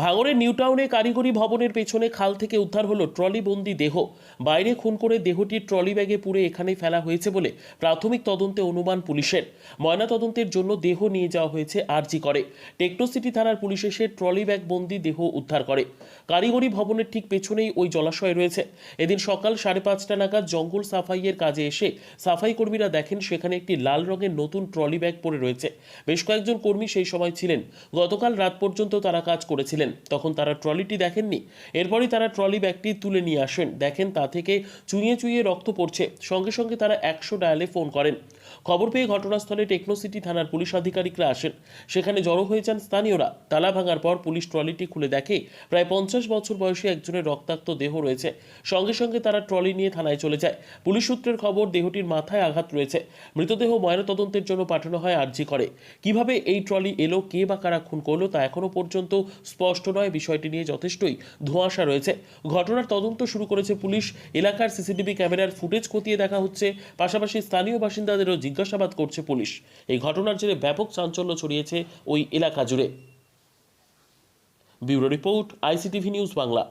ভাঙড়ের নিউটাউনে কারিগরি ভবনের পেছনে খাল থেকে উদ্ধার হলো ট্রলিবন্দি দেহ। বাইরে খুন করে দেহটি ট্রলি ব্যাগে পুরে এখানে ফেলা হয়েছে বলে প্রাথমিক তদন্তে অনুমান পুলিশের। ময়নাতদন্তের জন্য দেহ নিয়ে যাওয়া হয়েছে আরজি করে। টেকনোসিটি থানার পুলিশ এসে ট্রলি ব্যাগ বন্দি দেহ উদ্ধার করে। কারিগরি ভবনের ঠিক পেছনেই ওই জলাশয় রয়েছে। এদিন সকাল সাড়ে পাঁচটা নাগাদ জঙ্গল সাফাইয়ের কাজে এসে সাফাই কর্মীরা দেখেন সেখানে একটি লাল রঙের নতুন ট্রলি ব্যাগ পড়ে রয়েছে। বেশ কয়েকজন কর্মী সেই সময় ছিলেন। গতকাল রাত পর্যন্ত তারা কাজ করেছিলেন। তখন তারা ট্রলিটি দেখেননি। এরপরই তারা ট্রলি ব্যাগটি তুলে নিয়ে আসেন। দেখেন তা থেকে চুইয়ে চুইয়ে রক্ত পড়ছে। সঙ্গে সঙ্গে তারা একশো ডায়ালে ফোন করেন। খবর পেয়ে ঘটনাস্থলে টেকনোসিটি থানার পুলিশ আধিকারিকরা আসেন। সেখানে জড়ো হয়ে যান স্থানীয়রা। তালা ভাঙার পর পুলিশ ট্রলিটি খুলে দেখে, প্রায় পঞ্চাশ বছর বয়সী একজনের রক্তাক্ত দেহ রয়েছে। সঙ্গে সঙ্গে তারা ট্রলি নিয়ে থানায় চলে যায়। পুলিশ সূত্রের খবর, দেহটির মাথায় আঘাত রয়েছে। মৃতদেহ ময়নাতদন্তের জন্য পাঠানো হয় আর্জি করে। কীভাবে এই ট্রলি এলো, কে বা কারা খুন করল তা এখনও পর্যন্ত স্পষ্ট নয়, বিষয়টি নিয়ে যথেষ্টই ধোঁয়াশা রয়েছে। ঘটনার তদন্ত শুরু করেছে পুলিশ। এলাকার সিসিটিভি ক্যামেরার ফুটেজ খতিয়ে দেখা হচ্ছে। পাশাপাশি স্থানীয় বাসিন্দাদেরও জিজ্ঞাসাবাদ করছে পুলিশ। এই ঘটনার জেরে ব্যাপক চাঞ্চল্য ছড়িয়েছে ওই এলাকা জুড়ে। Bureau report, ICTV news Bangla.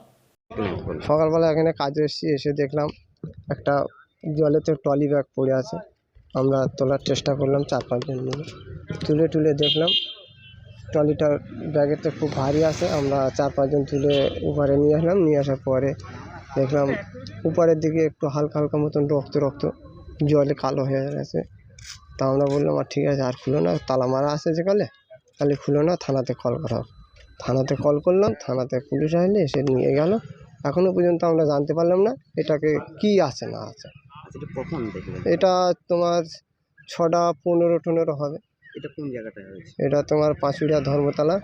সকালবেলা এখানে কাজে এসেছি, এসে দেখলাম একটা জলেতে ট্রলি ব্যাগ পড়ে আছে। আমরা তোলার চেষ্টা করলাম চার পাঁচজন মিলে। তুলে তুলে দেখলাম ট্রলিটার ব্যাগেতে খুব ভারী আছে আমরা চার পাঁচজন তুলে উপরে নিয়ে আসলাম নিয়ে আসার পরে দেখলাম উপরের দিকে একটু হালকা হালকা মতন রক্ত রক্ত জলে কালো হয়ে গেছে। তা আমরা বললাম আর ঠিক আছে আর খুলো না তালা মারা আছে যেকালে তাহলে খুলো না থানাতে কল করা। থানাতে কল করলাম থানাতে পুলিশ আসলে এসে নিয়ে গেল। এখনও পর্যন্ত আমরা জানতে পারলাম না এটাকে কি আছে না আছে। আচ্ছা এটা তোমার ছটা পনেরো টনেরো হবে। এটা কোন জায়গাটায় হয়েছে এটা তোমার পাঁচুড়িয়া ধর্মতলা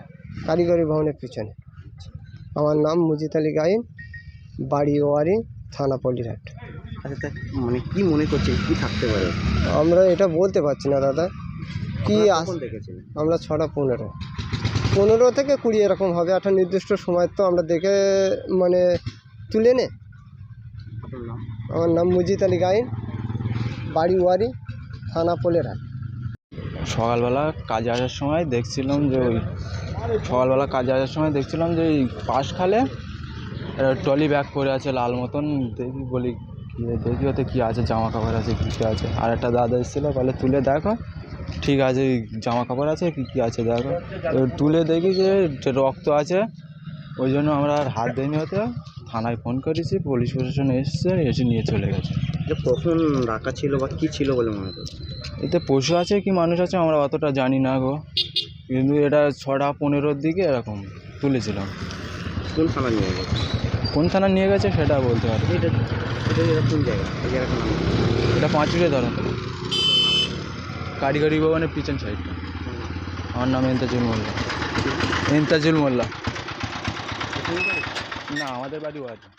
কারিগরি ভবনের পিছনে। আমার নাম মুজিদ আলী গাইন বাড়ি ওয়ারি থানা পল্লীঘাট আচ্ছা তা মানে কি মনে করছে কি থাকতে পারে? আমরা এটা বলতে পারছি না দাদা। কি আস আমরা ছটা পনেরো। পনেরো থেকে কুড়ি এরকম হবে একটা নির্দিষ্ট সময় তো আমরা দেখে মানে তুলে নে। আমার নাম মুজিদ আলী গাইন বাড়ি ওয়ারি থানা পোলেরহাট সকালবেলা কাজে আসার সময় দেখছিলাম যে ওই সকালবেলা কাজে আসার সময় দেখছিলাম যে ওই পাশ খালে ট্রলি ব্যাগ পরে আছে লাল মতন। দেখি বলি দেখি ওতে কী আছে জামা কাপড় আছে, কী কী আছে? আর একটা দাদা এসেছিল, বলে, তুলে দেখো, ঠিক আছে জামা কাপড় আছে, কী কী আছে, দেখো। তুলে দেখি যে যে রক্ত আছে, ওই জন্য আমরা আর হাত দিইনি হতে থানায় ফোন করেছি পুলিশ প্রশাসন এসছে এসে নিয়ে চলে গেছে। এটা কখন রাখা ছিল বা কি ছিল বলে মনে করছে এতে পশু আছে কি মানুষ আছে আমরা অতটা জানি না গো। কিন্তু এটা ছটা পনেরোর দিকে এরকম তুলেছিলাম। কোন থানা নিয়ে গেছে? কোন থানা নিয়ে গেছে সেটা বলতে পারি এটা এটা এটা কোন জায়গা? এই জায়গাটার নাম কি? এটা পাঁচুড়ে ধরো কারিগরি ভবনের পিছন সাইডটা। আমার নাম এন্তাজুল মোল্লা। এন্তাজুল মোল্লা? না আমাদের বাড়িও আছে।